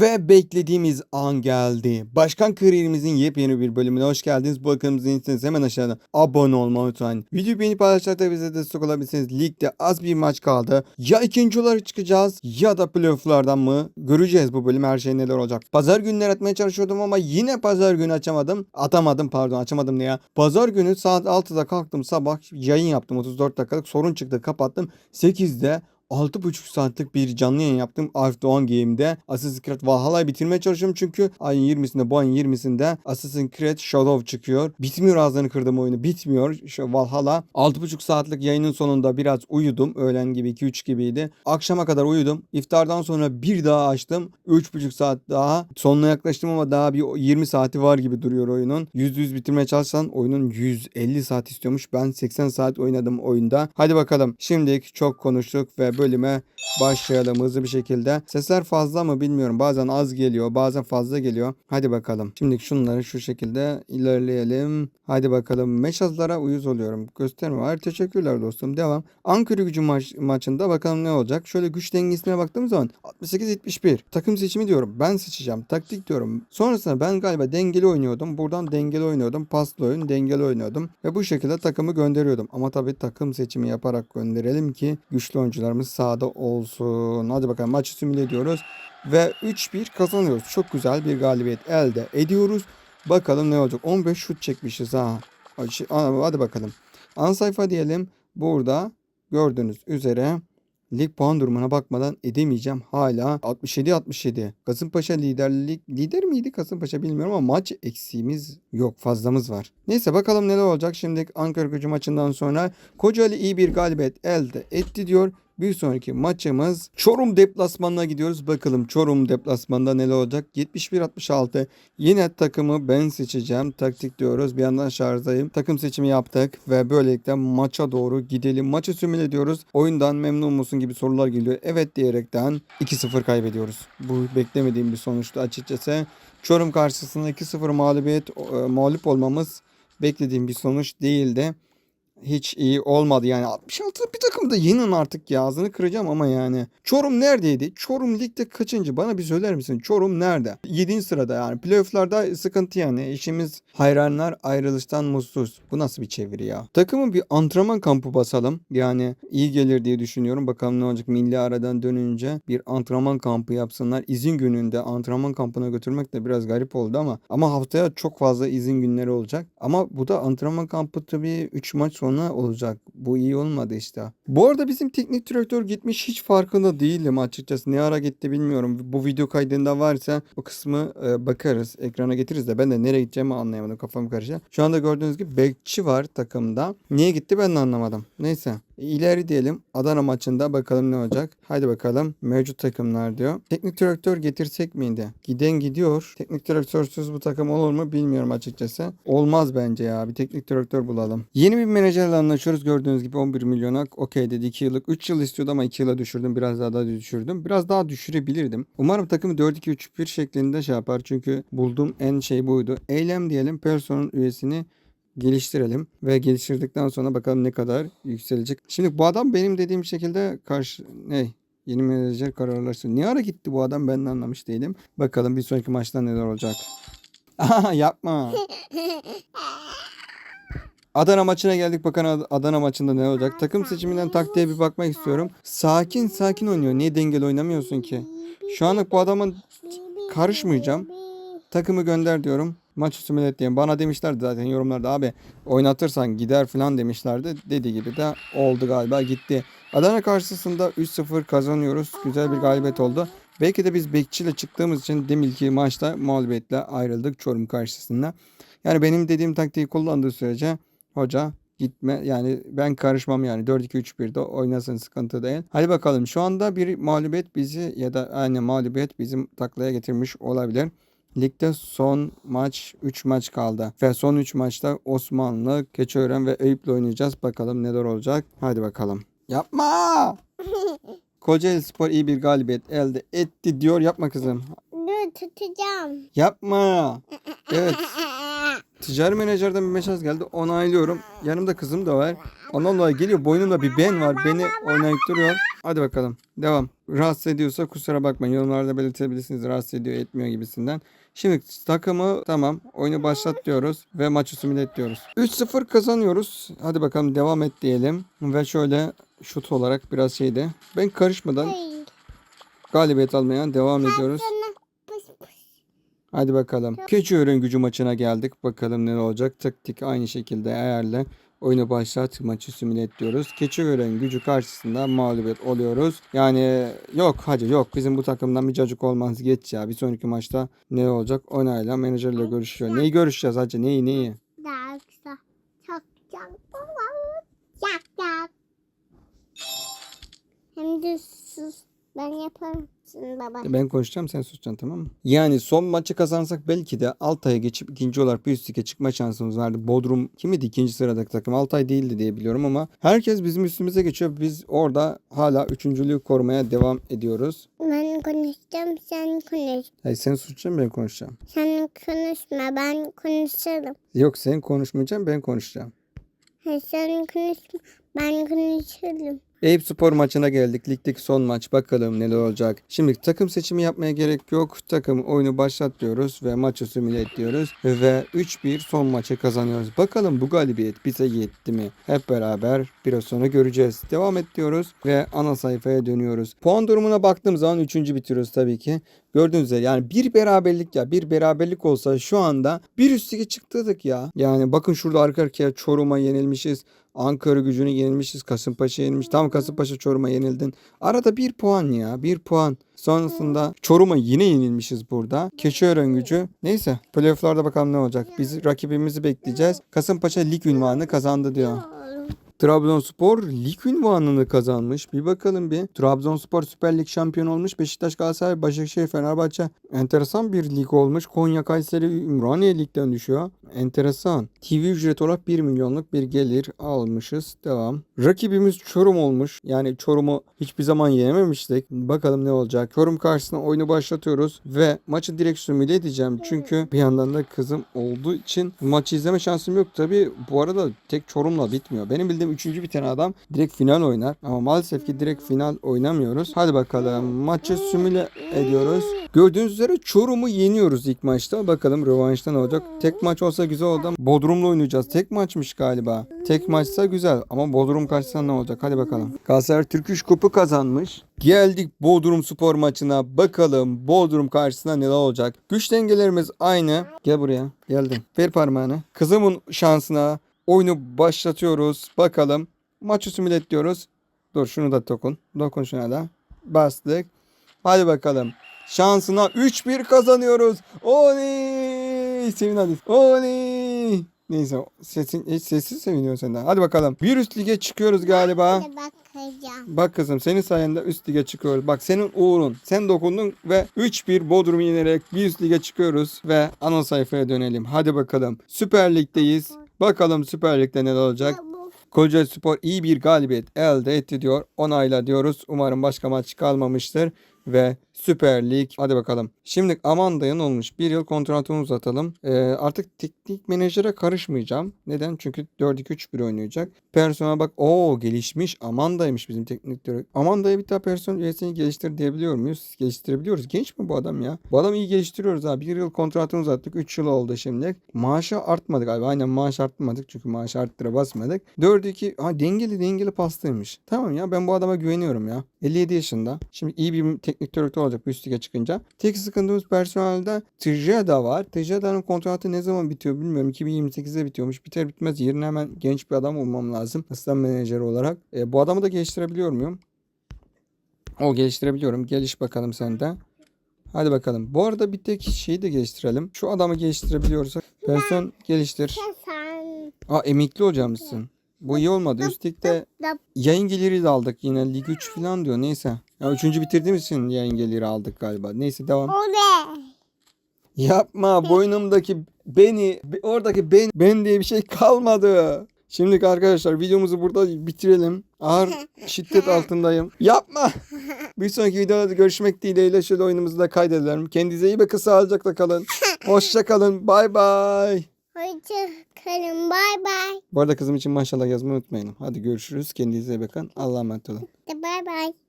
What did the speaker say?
Ve beklediğimiz an geldi. Başkan kariyerimizin yepyeni bir bölümüne hoş geldiniz. Bu akımımızı izlediyseniz hemen aşağıdan abone olmayı unutmayın. Videoyu beğenip paylaşarak bize destek olabilirsiniz. Ligde az bir maç kaldı. Ya ikinci olarak çıkacağız ya da playofflardan mı? Göreceğiz bu bölüm her şey neler olacak. Pazar günleri atmaya çalışıyordum ama yine pazar günü açamadım. Atamadım pardon açamadım ne ya. Pazar günü saat 6'da kalktım sabah yayın yaptım 34 dakikalık sorun çıktı kapattım. 8'de 6,5 saatlik bir canlı yayın yaptım Arif Doğan Game'de. Assassin's Creed Valhalla'yı bitirmeye çalışıyorum çünkü ayın 20'sinde bu ayın 20'sinde Assassin's Creed Shadow çıkıyor. Bitmiyor ağzını kırdım oyunu bitmiyor. Şu Valhalla 6,5 saatlik yayının sonunda biraz uyudum. Öğlen gibi 2-3 gibiydi. Akşama kadar uyudum. İftardan sonra bir daha açtım. 3,5 saat daha. Sonuna yaklaştım ama daha bir 20 saati var gibi duruyor oyunun. %100 bitirmeye çalışsan oyunun 150 saat istiyormuş. Ben 80 saat oynadım oyunda. Hadi bakalım. Şimdilik çok konuştuk ve bölüme başlayalım hızlı bir şekilde. Sesler fazla mı bilmiyorum. Bazen az geliyor, bazen fazla geliyor. Hadi bakalım. Şimdi şunları şu şekilde ilerleyelim. Hadi bakalım. Meşazlara uyuz oluyorum. Gösterme var. Teşekkürler dostum. Devam. Ankara gücü maç, maçında bakalım ne olacak. Şöyle güç dengesine baktığım zaman 68-71. Takım seçimi diyorum. Ben seçeceğim. Taktik diyorum. Sonrasında ben galiba dengeli oynuyordum. Buradan dengeli oynuyordum. Paslı oyun dengeli oynuyordum. Ve bu şekilde takımı gönderiyordum. Ama tabii takım seçimi yaparak gönderelim ki güçlü oyuncularımız sahada olsun. Hadi bakalım maçı simüle ediyoruz. Ve 3-1 kazanıyoruz. Çok güzel bir galibiyet elde ediyoruz. Bakalım ne olacak. 15 şut çekmişiz ha. Hadi bakalım. Ana sayfa diyelim. Burada gördüğünüz üzere lig puan durumuna bakmadan edemeyeceğim. Hala 67-67. Kasımpaşa liderlik lider miydi Kasımpaşa bilmiyorum ama maç eksiğimiz yok. Fazlamız var. Neyse bakalım neler olacak. Şimdi Ankara gücü maçından sonra Kocaeli iyi bir galibiyet elde etti diyor. Bir sonraki maçımız Çorum deplasmanına gidiyoruz. Bakalım Çorum deplasmanında neler olacak? 71-66. Yine takımı ben seçeceğim. Taktik diyoruz. Bir yandan şarjdayım. Takım seçimi yaptık ve böylelikle maça doğru gidelim. Maçı simüle ediyoruz. Oyundan memnun musun gibi sorular geliyor. Evet diyerekten 2-0 kaybediyoruz. Bu beklemediğim bir sonuçtu açıkçası. Çorum karşısında 2-0 mağlubiyet e, mağlup olmamız beklediğim bir sonuç değildi hiç iyi olmadı. Yani 66 bir takımda yenin artık ya ağzını kıracağım ama yani. Çorum neredeydi? Çorum ligde kaçıncı? Bana bir söyler misin? Çorum nerede? 7. sırada yani. Playoff'larda sıkıntı yani. İşimiz hayranlar ayrılıştan mutsuz. Bu nasıl bir çeviri ya? Takımın bir antrenman kampı basalım. Yani iyi gelir diye düşünüyorum. Bakalım ne olacak milli aradan dönünce bir antrenman kampı yapsınlar. İzin gününde antrenman kampına götürmek de biraz garip oldu ama ama haftaya çok fazla izin günleri olacak. Ama bu da antrenman kampı tabii 3 maç sonra olacak. Bu iyi olmadı işte. Bu arada bizim teknik direktör gitmiş hiç farkında değilim açıkçası. Ne ara gitti bilmiyorum. Bu video kaydında varsa o kısmı e, bakarız. Ekrana getiririz de ben de nereye gideceğimi anlayamadım. Kafam karıştı. Şu anda gördüğünüz gibi bekçi var takımda. Niye gitti ben de anlamadım. Neyse. İleri diyelim. Adana maçında bakalım ne olacak. Haydi bakalım. Mevcut takımlar diyor. Teknik direktör getirsek miydi? Giden gidiyor. Teknik direktörsüz bu takım olur mu bilmiyorum açıkçası. Olmaz bence ya. Bir teknik direktör bulalım. Yeni bir menajerle anlaşıyoruz. Gördüğünüz gibi 11 milyona okey dedi. 2 yıllık. 3 yıl istiyordu ama 2 yıla düşürdüm. Biraz daha da düşürdüm. Biraz daha düşürebilirdim. Umarım takımı 4-2-3-1 şeklinde şey yapar. Çünkü bulduğum en şey buydu. Eylem diyelim. Person'un üyesini geliştirelim ve geliştirdikten sonra bakalım ne kadar yükselecek. Şimdi bu adam benim dediğim şekilde karşı ne yeni menajer kararlaştı. Ne ara gitti bu adam ben de anlamış değilim. Bakalım bir sonraki maçta neler olacak. Yapma. Adana maçına geldik. Bakalım Adana maçında ne olacak? Takım seçiminden taktiğe bir bakmak istiyorum. Sakin sakin oynuyor. Niye dengeli oynamıyorsun ki? Şu anlık bu adamın karışmayacağım. Takımı gönder diyorum. Maç simüle et diye. Bana demişlerdi zaten yorumlarda abi oynatırsan gider falan demişlerdi. Dediği gibi de oldu galiba gitti. Adana karşısında 3-0 kazanıyoruz. Güzel bir galibiyet oldu. Belki de biz bekçiyle çıktığımız için deminki maçta mağlubiyetle ayrıldık Çorum karşısında. Yani benim dediğim taktiği kullandığı sürece hoca gitme yani ben karışmam yani 4-2-3-1'de oynasın sıkıntı değil. Hadi bakalım şu anda bir mağlubiyet bizi ya da aynı mağlubiyet bizim taklaya getirmiş olabilir. Ligde son maç 3 maç kaldı. Ve son 3 maçta Osmanlı, Keçiören ve Eyüp'le oynayacağız. Bakalım neler olacak. Hadi bakalım. Yapma! Kocaeli Spor iyi bir galibiyet elde etti diyor. Yapma kızım. Dur tutacağım. Yapma. Evet. ticari menajerden bir mesaj geldi. Onaylıyorum. Yanımda kızım da var. Ondan dolayı geliyor. Boynumda bir ben var. Beni oynayıp duruyor. Hadi bakalım. Devam. Rahatsız ediyorsa kusura bakmayın. Yorumlarda belirtebilirsiniz. Rahatsız ediyor etmiyor gibisinden. Şimdi takımı tamam. Oyunu başlat diyoruz. Ve maçı simüle et diyoruz. 3-0 kazanıyoruz. Hadi bakalım devam et diyelim. Ve şöyle şut olarak biraz şeyde. Ben karışmadan galibiyet almaya devam ediyoruz. Hadi bakalım. Keçiören gücü maçına geldik. Bakalım ne olacak. Taktik aynı şekilde ayarla. Oyunu başlat, maçı simüle et diyoruz. Keçiören gücü karşısında mağlubiyet oluyoruz. Yani yok hadi yok bizim bu takımdan bir cacık olmaz geç ya. Bir sonraki maçta ne olacak? Onayla menajerle görüşüyor. Neyi görüşeceğiz hacı? Neyi neyi? Hem de sus. Ben yaparım. Baba. Ben konuşacağım sen susacaksın tamam mı? Yani son maçı kazansak belki de Altay'a geçip ikinci olarak bir üst lige çıkma şansımız vardı. Bodrum kimidi ikinci sıradaki takım? Altay değildi diye biliyorum ama herkes bizim üstümüze geçiyor. Biz orada hala üçüncülüğü korumaya devam ediyoruz. Ben konuşacağım sen konuş. Hayır sen susacaksın ben konuşacağım. Sen konuşma ben konuşurum. Yok sen konuşmayacaksın ben konuşacağım. Hayır, sen konuşma ben konuşurum. Eyüp Spor maçına geldik. Ligdeki son maç. Bakalım neler olacak. Şimdi takım seçimi yapmaya gerek yok. Takım oyunu başlat diyoruz ve maçı simüle et diyoruz. Ve 3-1 son maçı kazanıyoruz. Bakalım bu galibiyet bize yetti mi? Hep beraber biraz sonra göreceğiz. Devam et diyoruz ve ana sayfaya dönüyoruz. Puan durumuna baktığım zaman 3. bitiriyoruz tabii ki. Gördüğünüz üzere yani bir beraberlik ya bir beraberlik olsa şu anda bir üst lige çıktıydık ya. Yani bakın şurada arka arkaya Çorum'a yenilmişiz. Ankara gücünü yenilmişiz. Kasımpaşa yenilmiş. Tam Kasımpaşa Çorum'a yenildin. Arada bir puan ya. Bir puan. Sonrasında Çorum'a yine yenilmişiz burada. Keçiören gücü. Neyse. Playoff'larda bakalım ne olacak. Biz rakibimizi bekleyeceğiz. Kasımpaşa lig ünvanını kazandı diyor. Trabzonspor lig ünvanını kazanmış. Bir bakalım bir. Trabzonspor Süper Lig şampiyonu olmuş. Beşiktaş, Galatasaray, Başakşehir, Fenerbahçe. Enteresan bir lig olmuş. Konya, Kayseri, Ümraniye ligden düşüyor. Enteresan. TV ücret olarak 1 milyonluk bir gelir almışız. Devam. Rakibimiz Çorum olmuş. Yani Çorum'u hiçbir zaman yenememiştik. Bakalım ne olacak. Çorum karşısında oyunu başlatıyoruz ve maçı direkt simüle edeceğim. Çünkü bir yandan da kızım olduğu için maçı izleme şansım yok. Tabi bu arada tek Çorum'la bitmiyor. Benim bildiğim üçüncü biten adam direkt final oynar. Ama maalesef ki direkt final oynamıyoruz. Hadi bakalım maçı simüle ediyoruz. Gördüğünüz üzere Çorum'u yeniyoruz ilk maçta. Bakalım rövanşta ne olacak. Tek maç olsa güzel oldu Bodrum'la oynayacağız. Tek maçmış galiba. Tek maçsa güzel ama Bodrum karşısında ne olacak? Hadi bakalım. Galatasaray Türk İş Kupu kazanmış. Geldik Bodrum Spor maçına. Bakalım Bodrum karşısında neler olacak? Güç dengelerimiz aynı. Gel buraya. Geldim. Ver parmağını. Kızımın şansına oyunu başlatıyoruz. Bakalım. Maçı simüle et diyoruz. Dur şunu da dokun. Dokun şuna da. Bastık. Hadi bakalım. Şansına 3-1 kazanıyoruz. Oley! Sevin hadi. Oley! Neyse sesin hiç sessiz seviniyor senden. Hadi bakalım. Bir üst lige çıkıyoruz galiba. Bakacağım. Bak kızım senin sayende üst lige çıkıyoruz. Bak senin uğrun. Sen dokundun ve 3-1 Bodrum'u yenerek bir üst lige çıkıyoruz ve ana sayfaya dönelim. Hadi bakalım. Süper Lig'deyiz. Bakalım Süper Lig'de neler olacak. Kocaeli Spor iyi bir galibiyet elde etti diyor. Onayla diyoruz. Umarım başka maç kalmamıştır. Ve Süper Lig. Hadi bakalım. Şimdi Amanda'nın olmuş. Bir yıl kontratını uzatalım. Ee, artık teknik menajere karışmayacağım. Neden? Çünkü 4-2-3-1 oynayacak. Persona bak. o gelişmiş. Amanda'ymış bizim teknik direktör. Amanda'ya bir daha person üyesini geliştir diyebiliyor muyuz? Geliştirebiliyoruz. Genç mi bu adam ya? Bu adamı iyi geliştiriyoruz ha. Bir yıl kontratını uzattık. 3 yıl oldu şimdi. Maaşı artmadık galiba. Aynen maaş artmadık. Çünkü maaş arttıra basmadık. 4-2 ha dengeli dengeli pastaymış. Tamam ya ben bu adama güveniyorum ya. 57 yaşında. Şimdi iyi bir teknik direktör olacak bu üst lige çıkınca. Tek sıkıntımız personelde Tejada var. Tejada'nın kontratı ne zaman bitiyor bilmiyorum. 2028'de bitiyormuş. Biter bitmez yerine hemen genç bir adam olmam lazım. Asistan menajeri olarak. E, bu adamı da geliştirebiliyor muyum? O geliştirebiliyorum. Geliş bakalım sen de. Hadi bakalım. Bu arada bir tek şeyi de geliştirelim. Şu adamı geliştirebiliyorsak. Person geliştir. Aa emekli hocamızsın. Bu iyi olmadı. Üstelik de yayın geliri de aldık yine. Lig 3 falan diyor. Neyse. Ya üçüncü bitirdiğimiz için yayın geliri aldık galiba. Neyse devam. Oley. Yapma boynumdaki beni oradaki ben ben diye bir şey kalmadı. Şimdi arkadaşlar videomuzu burada bitirelim. Ağır şiddet altındayım. Yapma. Bir sonraki videoda görüşmek dileğiyle şöyle oyunumuzu da kaydedelim. Kendinize iyi bakın sağlıcakla kalın. Hoşça kalın. Bay bay. Hoşça kalın. Bay bay. Bu arada kızım için maşallah yazmayı unutmayın. Hadi görüşürüz. Kendinize iyi bakın. Allah'a emanet olun. Bay bay.